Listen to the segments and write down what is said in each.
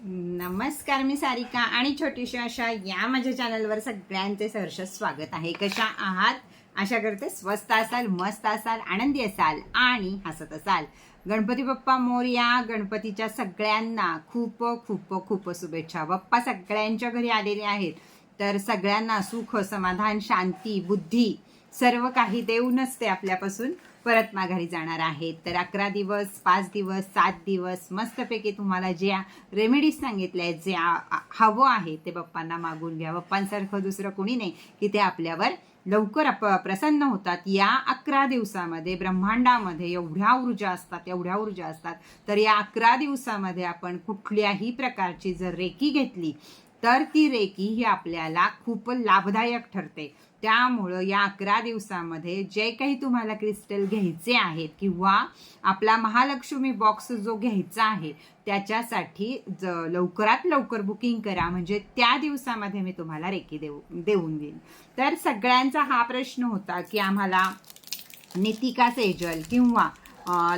नमस्कार मी सारिका आणि छोटीशी अशा या माझ्या चॅनलवर सगळ्यांचे सहर्ष स्वागत आहे. कशा आहात? आशा करते स्वस्त असाल मस्त असाल आनंदी असाल आणि हसत असाल. गणपती बाप्पा मोर्या गणपतीच्या सगळ्यांना खूप खूप खूप शुभेच्छा. बाप्पा सगळ्यांच्या घरी आलेले आहेत. तर सगळ्यांना सुख समाधान शांती बुद्धी सर्व काही देऊनच ते आपल्यापासून परत माघारी जाणार आहेत. तर अकरा दिवस पाच दिवस सात दिवस मस्तपैकी तुम्हाला ज्या रेमेडीज सांगितल्या आहेत जे हवं आहे ते बाप्पांना मागून घ्या. बाप्पांसारखं दुसरं कोणी नाही की ते आपल्यावर लवकर अप- प्रसन्न होतात. या अकरा दिवसामध्ये ब्रह्मांडामध्ये एवढ्या ऊर्जा असतात एवढ्या ऊर्जा असतात. तर या अकरा दिवसामध्ये आपण कुठल्याही प्रकारची जर रेकी घेतली तर ती रेकी ही आपल्याला खूप लाभदायक ठरते. त्यामुळं या अकरा दिवसामध्ये जे काही तुम्हाला क्रिस्टल घ्यायचे आहेत किंवा आपला महालक्ष्मी बॉक्स जो घ्यायचा आहे त्याच्यासाठी ज लवकरात लवकर बुकिंग करा. म्हणजे त्या दिवसामध्ये मी तुम्हाला रेकी देऊ देऊन देईन. तर सगळ्यांचा हा प्रश्न होता की आम्हाला नितिका सेजल किंवा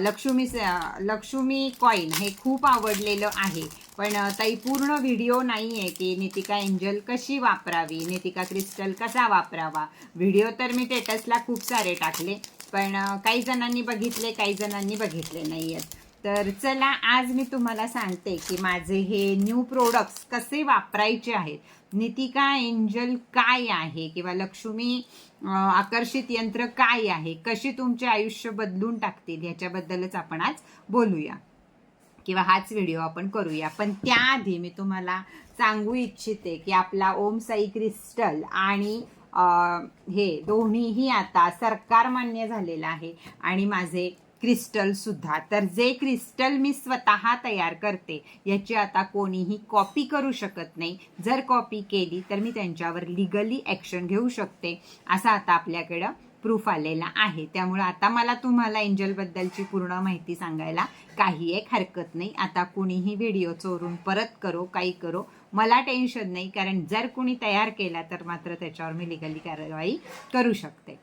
लक्ष्मी से- लक्ष्मी कॉईन हे खूप आवडलेलं आहे. पण ताई पूर्ण व्हिडिओ नाही आहे की नितिका एंजल कशी वापरावी नितिका क्रिस्टल कसा वापरावा. व्हिडिओ तर मी टेटसला खूप सारे टाकले पण काही जणांनी बघितले काही जणांनी बघितले नाही आहेत तर चला आज मी तुम्हाला सांगते की माझे हे न्यू प्रोडक्ट्स कसे वापरायचे आहेत. नितिका एंजल काय आहे किंवा लक्ष्मी आकर्षित यंत्र काय आहे कशी तुमचे आयुष्य बदलून टाकतील ह्याच्याबद्दलच आपण आज बोलूया. किंवा हाच व्हिडिओ आपण करूया. पण त्याआधी मी तुम्हाला सांगू इच्छिते की आपला ओम साई क्रिस्टल आणि हे दोन्हीही आता सरकार मान्य झालेलं आहे आणि माझे क्रिस्टल सुद्धा. तर जे क्रिस्टल मी स्वतः तयार करते याची आता कोणीही कॉपी करू शकत नाही. जर कॉपी केली तर मी त्यांच्यावर लिगली ॲक्शन घेऊ शकते असं आता आपल्याकडं प्रूफ आलेला आहे. त्यामुळे आता मला तुम्हाला एंजलबद्दलची पूर्ण माहिती सांगायला काही एक हरकत नाही. आता कुणीही व्हिडिओ चोरून परत करो काही करो. मला टेन्शन नाही कारण जर कुणी तयार केला तर मात्र त्याच्यावर मी लिगली कारवाई करू शकते.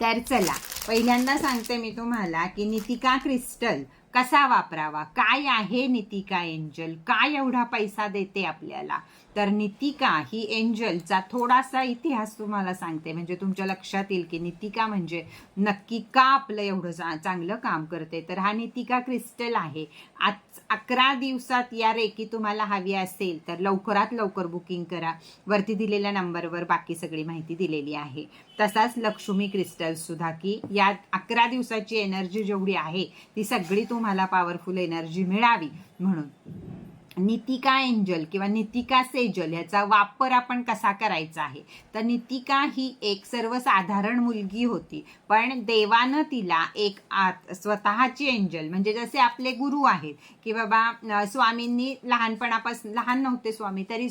तर चला पहिल्यांदा सांगते मी तुम्हाला की नितिका क्रिस्टल कसा वापरावा? काय आहे नितिका एंजल काय एवढा पैसा देते आपल्याला? तर नितिका ही एंजलचा थोडासा इतिहास तुम्हाला सांगते. म्हणजे तुमच्या लक्षात येईल की नितिका म्हणजे नक्की का आपलं एवढं चा- चांगलं काम करते. तर हा नितिका क्रिस्टल आहे. आज अकरा दिवसात या रेकी तुम्हाला हवी असेल तर लवकरात लवकर बुकिंग करा. वरती दिलेल्या नंबरवर बाकी सगळी माहिती दिलेली आहे. तसाच लक्ष्मी क्रिस्टल सुद्धा की या अकरा दिवसाची एनर्जी जेवढी आहे ती सगळी तुम्हाला पॉवरफुल एनर्जी मिळावी म्हणून. नितिका एंजल किंवा नितिका सेजल ह्याचा वापर आपण कसा करायचा आहे? तर नितिका ही एक सर्वसाधारण मुलगी होती पण देवानं तिला एक आत स्वतःची एंजल म्हणजे जसे आपले गुरु आहेत की बाबा स्वामींनी लहानपणापासून लहान नव्हते स्वामी तरी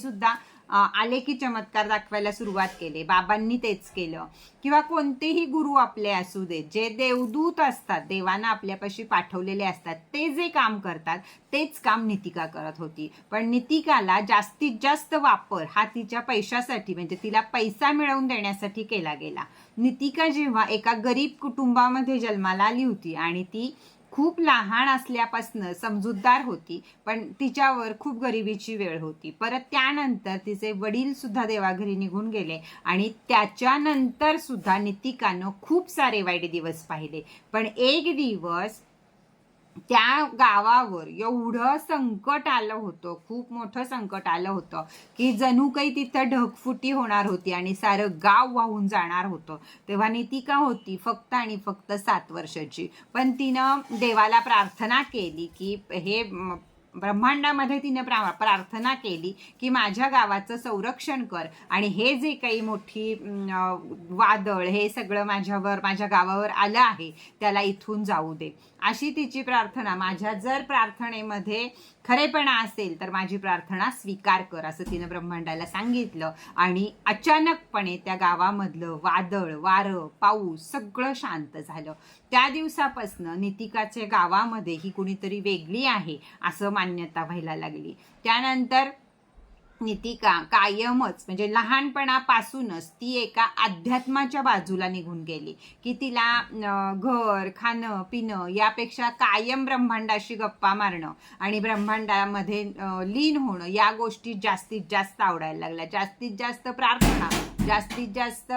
आले की चमत्कार दाखवायला सुरुवात केले. बाबांनी तेच केलं. किंवा कोणतेही गुरु आपले असू देत जे देवदूत असतात देवांना आपल्यापाशी पाठवलेले असतात ते जे काम करतात तेच काम नितिका करत होती. पण नितिकाला जास्तीत जास्त वापर हा तिच्या पैशासाठी म्हणजे तिला पैसा मिळवून देण्यासाठी केला गेला. नितिका जेव्हा एका गरीब कुटुंबामध्ये जन्माला आली होती आणि ती खूप लहान असल्यापासनं समजूतदार होती पण तिच्यावर खूप गरिबीची वेळ होती. परत त्यानंतर तिचे वडील सुद्धा देवाघरी निघून गेले आणि त्याच्यानंतर सुद्धा नितिकानं खूप सारे वाईट दिवस पाहिले. पण एक दिवस त्या गावावर एवढं संकट आलं होतं खूप मोठं संकट आलं होतं की जणू काही तिथं ढगफुटी होणार होती आणि सारं गाव वाहून जाणार होतं. तेव्हा नितिका होती? फक्त आणि फक्त सात वर्षाची. पण तिनं देवाला प्रार्थना केली की हे ब्रह्मांडामध्ये तिने प्रा प्रार्थना केली की माझ्या गावाचं संरक्षण कर आणि हे जे काही मोठी वादळ हे सगळं माझ्यावर माझ्या गावावर आलं आहे त्याला इथून जाऊ दे. अशी तिची प्रार्थना माझ्या जर प्रार्थनेमध्ये खरेपणा असेल तर माझी प्रार्थना स्वीकार कर असं तिनं ब्रह्मांडाला सांगितलं. आणि अचानकपणे त्या गावामधलं वादळ वारं पाऊस सगळं शांत झालं. त्या दिवसापासनं नितिकाच्या गावामध्ये ही कुणीतरी वेगळी आहे असं मान्यता व्हायला लागली. त्यानंतर नितिका कायमच म्हणजे लहानपणापासूनच ती एका अध्यात्माच्या बाजूला निघून गेली. की तिला घर खाणं पिणं यापेक्षा कायम ब्रह्मांडाशी गप्पा मारणं आणि ब्रह्मांडामध्ये लीन होणं या गोष्टी जास्तीत जास्त आवडायला लागल्या. जास्तीत जास्त प्रार्थना जास्तीत जास्त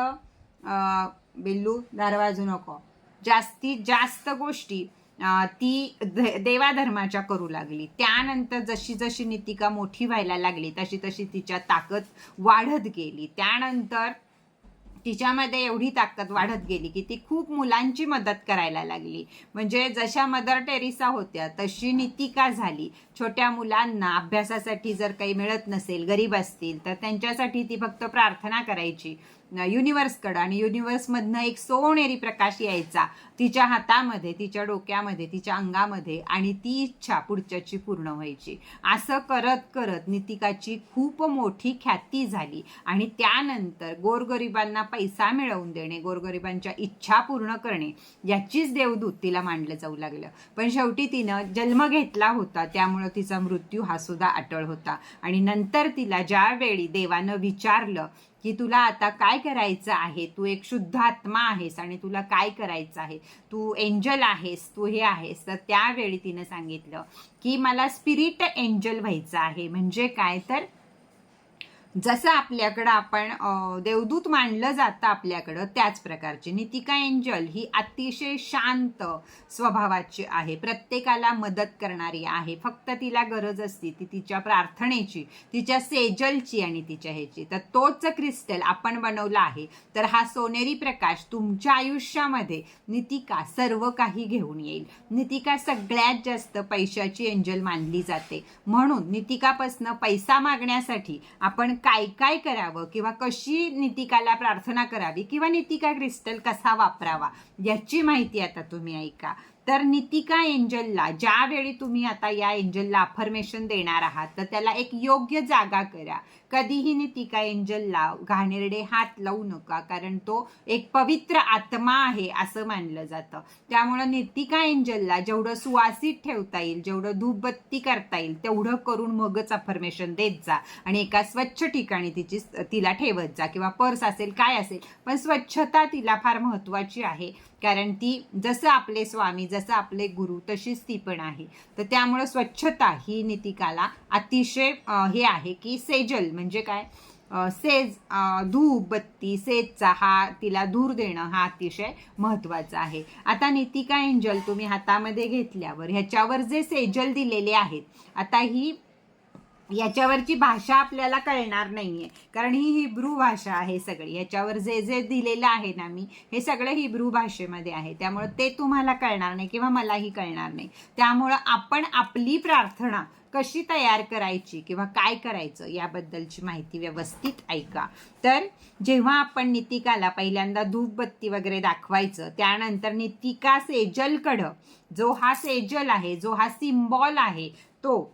बिल्लू दार वाजू नको. जास्तीत जास्त गोष्टी ती देवाधर्माच्या करू लागली. त्यानंतर जशी जशी नितिका मोठी व्हायला लागली तशी तशी तिच्या ताकद वाढत गेली. त्यानंतर तिच्यामध्ये एवढी ताकद वाढत गेली की ती खूप मुलांची मदत करायला लागली. म्हणजे जशा मदर टेरिसा होत्या तशी नितिका झाली. छोट्या मुलांना अभ्यासासाठी जर काही मिळत नसेल गरीब असतील तर त्यांच्यासाठी ती फक्त प्रार्थना करायची. युनिवर्सकडं आणि युनिवर्समधनं एक सोनेरी प्रकाश यायचा. तिच्या हातामध्ये तिच्या डोक्यामध्ये तिच्या अंगामध्ये आणि ती इच्छा पुढच्याची पूर्ण व्हायची. असं करत करत नितिकाची खूप मोठी ख्याती झाली. आणि त्यानंतर गोरगरिबांना पैसा मिळवून देणे गोरगरिबांच्या इच्छा पूर्ण करणे याचीच देवदूत तिला मांडलं जाऊ लागलं. पण शेवटी तिनं जन्म घेतला होता त्यामुळं तिचा मृत्यू हा सुद्धा अटळ होता. आणि नंतर तिला ज्यावेळी देवानं विचारलं की तुला आता काय करायचं आहे? तू एक शुद्ध आत्मा आहेस आणि तुला काय करायचं आहे? तू एंजल आहेस तू हे आहेस. तर त्यावेळी तिनं सांगितलं की मला स्पिरिट एंजल व्हायचं आहे. म्हणजे काय? तर जसं आपल्याकडं आपण देवदूत मानलं जातं आपल्याकडं त्याच प्रकारची. नितिका एंजल ही अतिशय शांत स्वभावाची आहे. प्रत्येकाला मदत करणारी आहे. फक्त तिला गरज असते ती तिच्या प्रार्थनेची तिच्या सेजलची आणि तिच्या ह्याची. तर तोच क्रिस्टल आपण बनवला आहे. तर हा सोनेरी प्रकाश तुमच्या आयुष्यामध्ये नितिका सर्व काही घेऊन येईल. नितिका सगळ्यात जास्त पैशाची एंजल मानली जाते. म्हणून नितिकापासनं पैसा मागण्यासाठी आपण काय काय करावं? किंवा कशी नितिकाला प्रार्थना करावी? किंवा नितिका क्रिस्टल कसा वापरावा? याची माहिती आता तुम्ही ऐका. तर नितिका एंजलला ज्यावेळी तुम्ही आता या एंजलला अफर्मेशन देणार आहात तर त्याला एक योग्य जागा करा. कधीही नितिका एंजलला घाणेरडे हात लावू नका कारण तो एक पवित्र आत्मा आहे असं मानलं जातं. त्यामुळं नितिका एंजलला जेवढं सुवासित ठेवता येईल जेवढं धूपबत्ती करता येईल तेवढं करून मगच अफर्मेशन देत जा आणि एका स्वच्छ ठिकाणी तिची तिला ठेवत जा किंवा पर्स असेल काय असेल पण स्वच्छता तिला फार महत्वाची आहे. कारण ती जसं आपले स्वामी जसं आपले गुरु तशीच ती पण आहे. तर त्यामुळं स्वच्छता ही नितिकाला अतिशय हे आहे की सेजल म्हणजे काय? सेज धूप बत्ती सेजचा हा तिला धूर देणं हा अतिशय महत्त्वाचा आहे. आता नितिका एंजल तुम्ही हातामध्ये घेतल्यावर ह्याच्यावर जे सेजल दिलेले आहेत आता ही याच्यावरची भाषा आपल्याला कळणार नाहीये. कारण ही हिब्रू भाषा आहे सगळी. याच्यावर जे जे दिलेलं आहे ना मी हे सगळं हिब्रू भाषेमध्ये आहे. त्यामुळं ते तुम्हाला कळणार नाही किंवा मलाही कळणार नाही. त्यामुळं आपण आपली प्रार्थना कशी तयार करायची किंवा काय करायचं याबद्दलची माहिती व्यवस्थित ऐका. तर जेव्हा आपण नितिकाला पहिल्यांदा धूपबत्ती वगैरे दाखवायचं त्यानंतर नितिका सेजलकडं जो हा सेजल आहे जो हा सिम्बॉल आहे तो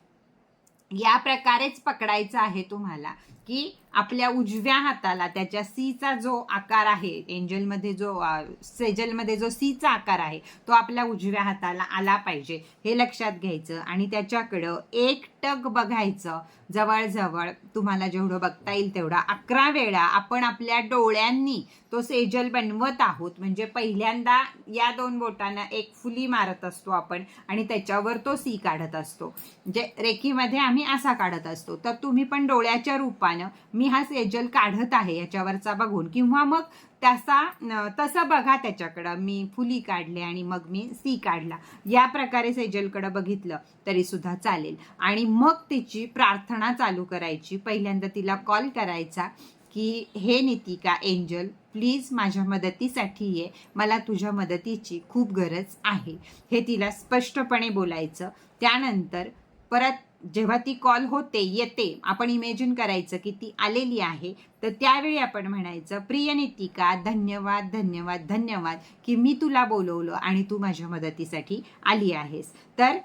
या प्रकारेच पकडायचं आहे तुम्हाला की आपल्या उजव्या हाताला त्याच्या सीचा जो आकार आहे एंजलमध्ये जो सेजलमध्ये जो सीचा आकार आहे तो आपल्या उजव्या हाताला आला पाहिजे. हे लक्षात घ्यायचं आणि त्याच्याकडं एक टक बघायचं. जवळजवळ तुम्हाला जेवढं बघता येईल तेवढा अकरा वेळा आपण आपल्या डोळ्यांनी तो सेजल बनवत आहोत. म्हणजे पहिल्यांदा या दोन बोटांना एक फुली मारत असतो आपण आणि त्याच्यावर तो सी काढत असतो. म्हणजे रेखीमध्ये आम्ही असा काढत असतो. तर तुम्ही पण डोळ्याच्या रूपानं मी हा सेजल काढत आहे याच्यावरचा बघून. किंवा मग त्याचा तसं बघा त्याच्याकडं. मी फुली काढले आणि मग मी सी काढला. या प्रकारे सेजलकडं बघितलं तरी सुद्धा चालेल. आणि मग तिची प्रार्थना चालू करायची. पहिल्यांदा तिला कॉल करायचा की हे नितिका एंजल प्लीज माझ्या मदतीसाठी ये. मला तुझ्या मदतीची खूप गरज आहे. हे तिला स्पष्टपणे बोलायचं. त्यानंतर परत जेव्हा ती कॉल होते येते आपण इमेजिन करायचं की ती आलेली आहे तर त्यावेळी आपण म्हणायचं प्रिय नितिका धन्यवाद धन्यवाद धन्यवाद की मी तुला बोलवलं आणि तू माझ्या मदतीसाठी आली आहेस. तर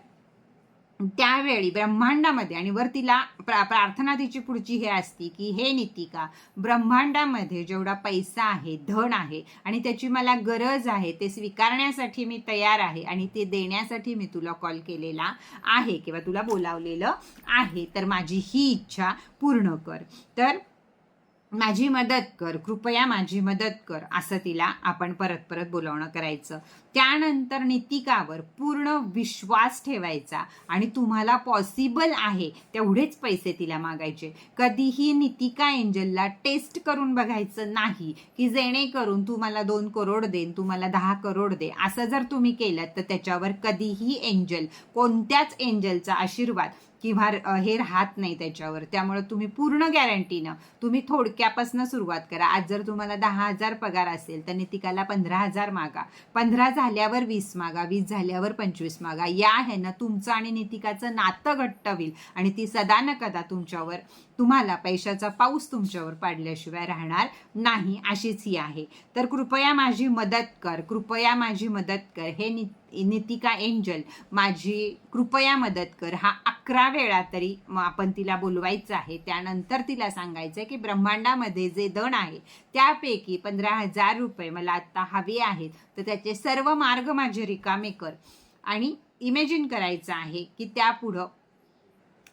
त्यावेळी ब्रह्मांडामध्ये आणि वर तिला प्रा प्रार्थना तिची पुढची हे असती की हे नीतिका ब्रह्मांडामध्ये जेवढा पैसा आहे धन आहे आणि त्याची मला गरज आहे ते स्वीकारण्यासाठी मी तयार आहे आणि ते देण्यासाठी मी तुला कॉल केलेला आहे किंवा तुला बोलावलेलं आहे तर माझी ही इच्छा पूर्ण कर. तर माझी मदत कर कृपया माझी मदत कर असं तिला आपण परत परत बोलवणं करायचं. त्यानंतर नितिकावर पूर्ण विश्वास ठेवायचा आणि तुम्हाला पॉसिबल आहे तेवढेच पैसे तिला मागायचे. कधीही नितिका एंजलला टेस्ट करून बघायचं नाही की जेणेकरून तू मला दोन करोड देन तू मला दहा करोड दे असं जर तुम्ही केलं तर त्याच्यावर कधीही एंजल कोणत्याच एंजलचा आशीर्वाद किंवा हे राहत नाही त्याच्यावर. त्यामुळे तुम्ही पूर्ण गॅरंटीनं तुम्ही थोडक्यापासून सुरुवात करा. आज जर तुम्हाला दहा हजार पगार असेल तर नितिकाला पंधरा हजार मागा. पंधरा झाल्यावर वीस मागा वीस झाल्यावर पंचवीस मागा. या ह्यानं तुमचं आणि नितिकाचं नातं घट्ट होईल आणि ती सदा न कदा तुमच्यावर तुम्हाला पैशाचा पाऊस तुमच्यावर पाडल्याशिवाय राहणार नाही अशीच ही आहे. तर कृपया माझी मदत कर कृपया माझी मदत कर. हे नि नितिका एंजल माझी कृपया मदत कर. हा अकरा वेळा तरी आपण तिला बोलवायचं आहे. त्यानंतर तिला सांगायचं आहे की ब्रह्मांडामध्ये जे धन आहे त्यापैकी पंधरा हजार रुपये मला आत्ता हवे आहेत. तर त्याचे सर्व मार्ग माझे रिकामे कर. आणि इमेजिन करायचं आहे की त्यापुढं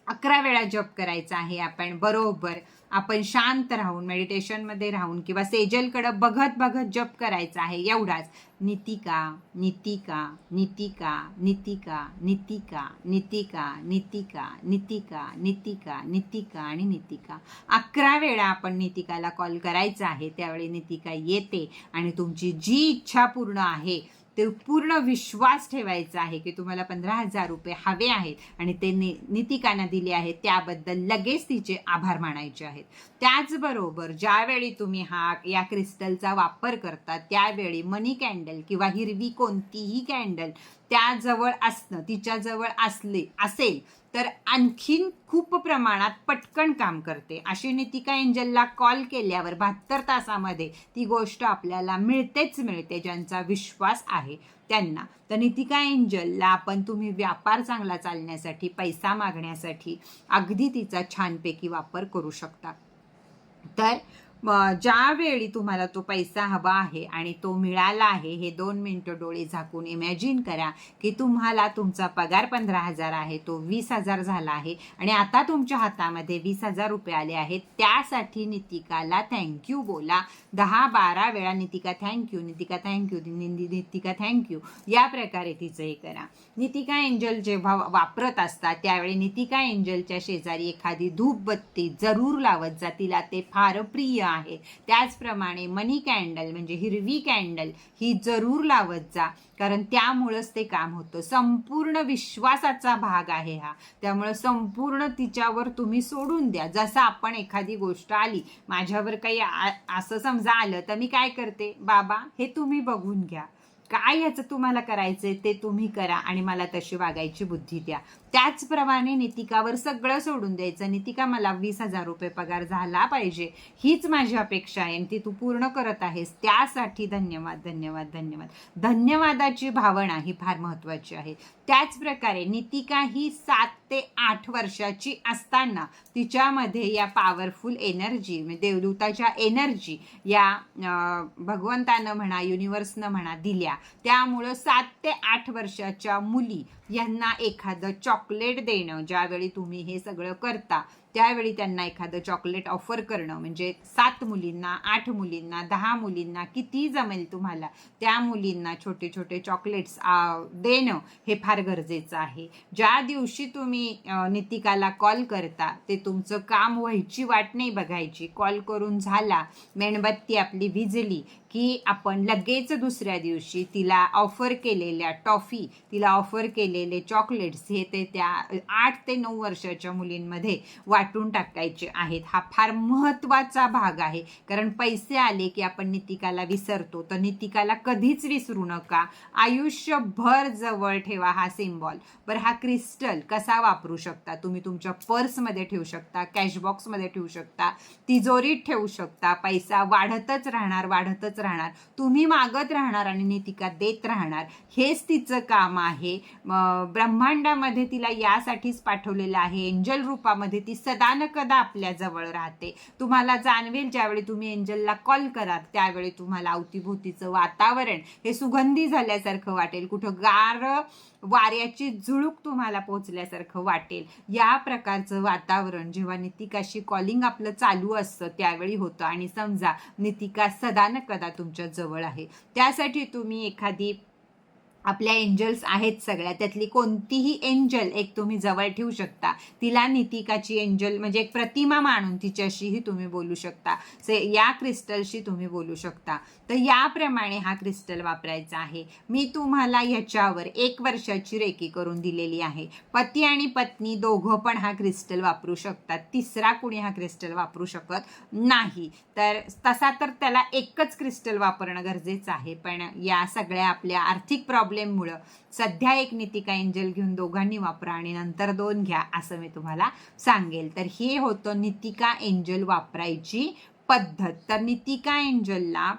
अकरा वेळा जप करायचा आहे आपण बरोबर. आपण शांत राहून मेडिटेशनमध्ये राहून किंवा सेजलकडं बघत बघत जप करायचा आहे एवढाच. नितिका नितिका नितिका नितिका नितिका नितिका नितिका नितिका नितिका नितिका आणि नितिका. अकरा वेळा आपण नितिकाला कॉल करायचा आहे त्यावेळी नितिका येते आणि तुमची जी इच्छा पूर्ण आहे ते पूर्ण विश्वास ठेवायचा आहे की तुम्हाला पंधरा हजार रुपये हवे आहेत आणि ते नि नितिकानं दिले आहेत त्याबद्दल लगेच तिचे आभार मानायचे आहेत. त्याचबरोबर ज्यावेळी तुम्ही हा या क्रिस्टलचा वापर करता त्यावेळी मनी कॅन्डल किंवा हिरवी कोणतीही कॅन्डल त्याजवळ असणं तिच्याजवळ असले असेल तर आणखीन खूप प्रमाणात पटकन काम करते. अशी नितिका एंजलला कॉल केल्यावर बहात्तर तासामध्ये ती गोष्ट आपल्याला मिळतेच मिळते ज्यांचा विश्वास आहे त्यांना. तर नितिका एंजलला आपण तुम्ही व्यापार चांगला चालण्यासाठी पैसा मागण्यासाठी अगदी तिचा छानपैकी वापर करू शकता. तर ज्यावेळी तुम्हाला तो पैसा हवा आहे आणि तो मिळाला आहे हे दोन मिनटं डोळे झाकून इमॅजिन करा की तुम्हाला तुमचा पगार पंधरा हजार आहे तो वीस हजार झाला आहे आणि आता तुमच्या हातामध्ये वीस हजार रुपये आले आहेत. त्यासाठी नितिकाला थँक्यू बोला. दहा बारा वेळा Nitika thank you Nitika thank you Nitika thank you या प्रकारे तिचं हे करा. नितिका एंजल जेव्हा वापरत असतात त्यावेळी नितिका एंजलच्या शेजारी एखादी धूपबत्ती जरूर लावत जा तिला ते फार प्रिय आहे. त्याचप्रमाणे मनी कॅन्डल म्हणजे हिरवी कॅन्डल ही जरूर लावत जा कारण त्यामुळंच ते काम होतं. संपूर्ण विश्वासाचा भाग आहे हा. त्यामुळं संपूर्ण तिच्यावर तुम्ही सोडून द्या. जसं आपण एखादी गोष्ट आली माझ्यावर काही असं समजा आलं तर मी काय करते? बाबा हे तुम्ही बघून घ्या. काय याचं तुम्हाला करायचंय ते तुम्ही करा आणि मला तशी वागायची बुद्धी द्या. त्याचप्रमाणे नितिकावर सगळं सोडून द्यायचं. नितिका मला वीस हजार रुपये पगार झाला पाहिजे. हीच माझी अपेक्षा आहे आणि ती तू पूर्ण करत आहेस. त्यासाठी धन्यवाद धन्यवाद धन्यवाद. धन्यवादाची भावना ही फार महत्वाची आहे. त्याच प्रकारे नितिका ही सात ते आठ वर्षाची असताना तिच्यामध्ये या पॉवरफुल एनर्जी म्हणजे देवदूताच्या एनर्जी या भगवंतानं म्हणा युनिवर्सनं म्हणा दिल्या. त्यामुळं सात ते आठ वर्षाच्या मुली यांना एखादं चॉकलेट देणं ज्यावेळी तुम्ही हे सगळं करता त्यावेळी त्यांना एखादं चॉकलेट ऑफर करणं म्हणजे सात मुलींना आठ मुलींना दहा मुलींना किती जमेल तुम्हाला त्या मुलींना छोटे छोटे चॉकलेट्स देणं हे फार गरजेचं आहे. ज्या दिवशी तुम्ही नितिकाला कॉल करता ते तुमचं काम व्हायची वाट नाही बघायची. कॉल करून झाला मेणबत्ती आपली विजली की आपण लगेच दुसऱ्या दिवशी तिला ऑफर केलेल्या टॉफी तिला ऑफर केलेले चॉकलेट्स हे ते त्या आठ ते नऊ वर्षाच्या मुलींमध्ये वाटून टाकायचे आहेत. हा फार महत्त्वाचा भाग आहे. कारण पैसे आले की आपण नितिकाला विसरतो. तर नितिकाला कधीच विसरू नका. आयुष्यभर जवळ ठेवा हा सिम्बॉल बरं हा क्रिस्टल कसा वापरू शकता? तुम्ही तुमच्या पर्समध्ये ठेवू शकता कॅशबॉक्समध्ये ठेवू शकता तिजोरीत ठेवू शकता. पैसा वाढतच राहणार वाढतच राहणार. तुम्ही मागत राहणार आणि नितिका देत राहणार. हेच तिचं काम आहे. ब्रह्मांडामध्ये तिला यासाठीच पाठवलेलं आहे. एंजल रूपामध्ये ती सदानकदा कदा आपल्या जवळ राहते. तुम्हाला जाणवेल ज्यावेळी तुम्ही एंजलला कॉल कराल त्यावेळी तुम्हाला अवतीभोवतीचं वातावरण हे सुगंधी झाल्यासारखं वाटेल. कुठं गार वाऱ्याची झुळूक तुम्हाला पोचल्यासारखं वाटेल. या प्रकारचं वातावरण जेव्हा नितिकाशी कॉलिंग आपलं चालू असतं त्यावेळी होतं. आणि समजा नितिका सदानकदा कदा तुमच्या जवळ आहे. त्यासाठी तुम्ही एखादी आपल्या एंजल्स आहेत सगळ्या. त्यातली कोणतीही एंजल एक तुम्ही जवळ ठेवू शकता. तिला नितिकाची एंजल म्हणजे एक प्रतिमा मानून तिच्याशीही तुम्ही बोलू शकता. से या क्रिस्टलशी तुम्ही बोलू शकता. तर याप्रमाणे हा क्रिस्टल वापरायचा आहे. मी तुम्हाला ह्याच्यावर एक वर्षाची रेकी करून दिलेली आहे. पती आणि पत्नी दोघं पण हा क्रिस्टल वापरू शकतात. तिसरा कुणी हा क्रिस्टल वापरू शकत नाही. तर तसा तर त्याला एकच क्रिस्टल वापरणं गरजेचं आहे. पण या सगळ्या आपल्या आर्थिक प्रॉब्लेम प्रॉब्लेममुळं सध्या एक नितिका एंजल घेऊन दोघांनी वापरा आणि नंतर दोन घ्या असं मी तुम्हाला सांगेल. तर हे होतं नितिका एंजल वापरायची पद्धत. तर नितिका एंजलला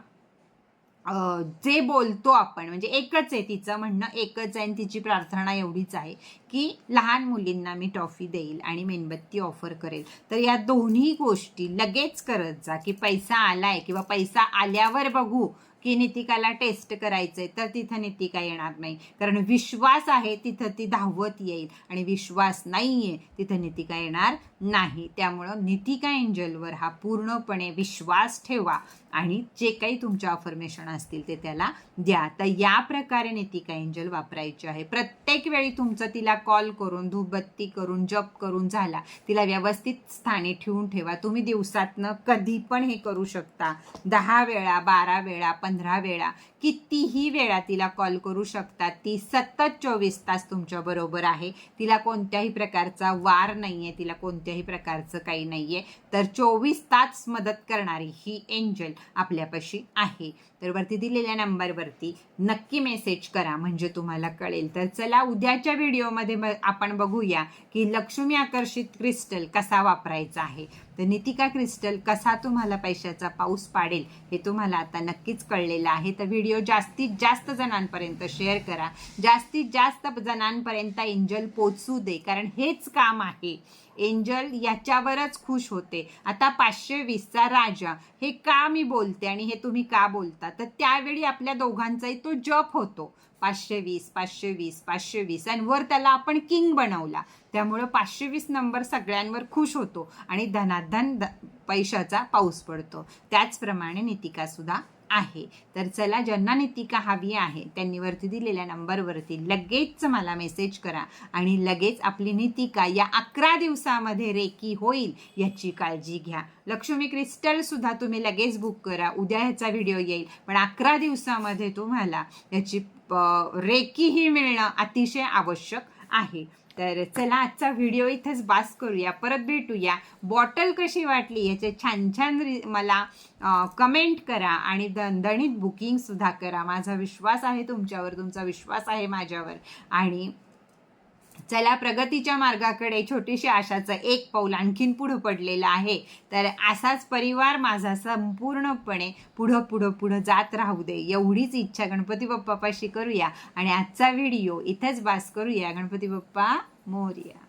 जे बोलतो आपण म्हणजे एकच आहे तिचं म्हणणं एकच आहे आणि तिची प्रार्थना एवढीच आहे की लहान मुलींना मी टॉफी देईल आणि मेणबत्ती ऑफर करेल. तर या दोन्ही गोष्टी लगेच करत जा की पैसा आलाय किंवा पैसा आल्यावर बघू की नितिकाला टेस्ट करायचंय तर तिथं नितिका येणार नाही. कारण विश्वास आहे तिथं ती धावत येईल. आणि विश्वास नाहीये तिथं नितिका येणार नाही. त्यामुळं नितिका एंजलवर हा पूर्णपणे विश्वास ठेवा. आणि जे काही तुमच्या अफर्मेशन असतील ते त्याला द्या. तर या प्रकारे नेतिका एंजल वापरायची आहे. प्रत्येक वेळी तुमचं तिला कॉल करून धूपबत्ती करून जप करून झाला तिला व्यवस्थित स्थानी ठेवून ठेवा. तुम्ही दिवसातनं कधी पण हे करू शकता. दहा वेळा बारा वेळा पंधरा वेळा कितीही वेळा तिला कॉल करू शकता. ती सतत चोवीस तास तुमच्या बरोबर आहे. तिला कोणत्याही प्रकारचा वार नाही आहे तिला कोणत्याही प्रकारचं काही नाही आहे तर चोवीस तास मदत करणारी ही एंजल आपल्यापाशी आहे. तर वरती दिलेल्या नंबरवरती नक्की मेसेज करा म्हणजे तुम्हाला कळेल. तर चला उद्याच्या व्हिडिओमध्ये आपण बघूया की लक्ष्मी आकर्षित क्रिस्टल कसा वापरायचा आहे. तर नितिका क्रिस्टल कसा तुम्हाला पैशाचा पाऊस पाडेल हे तुम्हाला आता नक्कीच कळलेलं आहे. तर व्हिडिओ जास्तीत जास्त जणांपर्यंत शेअर करा. जास्तीत जास्त जणांपर्यंत एंजल पोचू दे कारण हेच काम आहे. एंजल याच्यावरच खुश होते. आता पाचशे वीसचा राजा हे का मी बोलते आणि हे तुम्ही का बोलता? तर त्यावेळी आपल्या दोघांचाही तो जप होतो. पाचशे वीस पाचशे वीस पाचशे वीस. आणि वर त्याला आपण किंग बनवला. त्यामुळं पाचशे वीस नंबर सगळ्यांवर खुश होतो आणि धनाधन द- पैशाचा पाऊस पडतो. त्याचप्रमाणे नितिकासुद्धा आहे. तर चला ज्यांना नितिका हवी आहे त्यांनी वरती दिलेल्या नंबरवरती लगेच मला मेसेज करा आणि लगेच आपली नितिका या अकरा दिवसामध्ये रेकी होईल याची काळजी घ्या. लक्ष्मी क्रिस्टल सुद्धा तुम्ही लगेच बुक करा. उद्या ह्याचा व्हिडिओ येईल. पण अकरा दिवसामध्ये तुम्हाला याची प- रेकीही मिळणं अतिशय आवश्यक आहे. तर चला आजचा व्हिडिओ इथेच बास करूया. परत भेटूया. बॉटल कशी वाटली याचे छान छान रि- मला कमेंट करा आणि दणदणीत बुकिंग सुद्धा करा. माझा विश्वास आहे तुमच्यावर तुमचा विश्वास आहे माझ्यावर. आणि चला प्रगतीच्या मार्गाकडे छोटीशी आशाचं एक पाऊल आणखीन पुढं पडलेलं आहे. तर असाच परिवार माझा संपूर्णपणे पुढं पुढं पुढं जात राहू दे. एवढीच इच्छा गणपती बाप्पापाशी करूया. आणि आजचा व्हिडिओ इथेच बास करूया. गणपती बाप्पा मोर्या.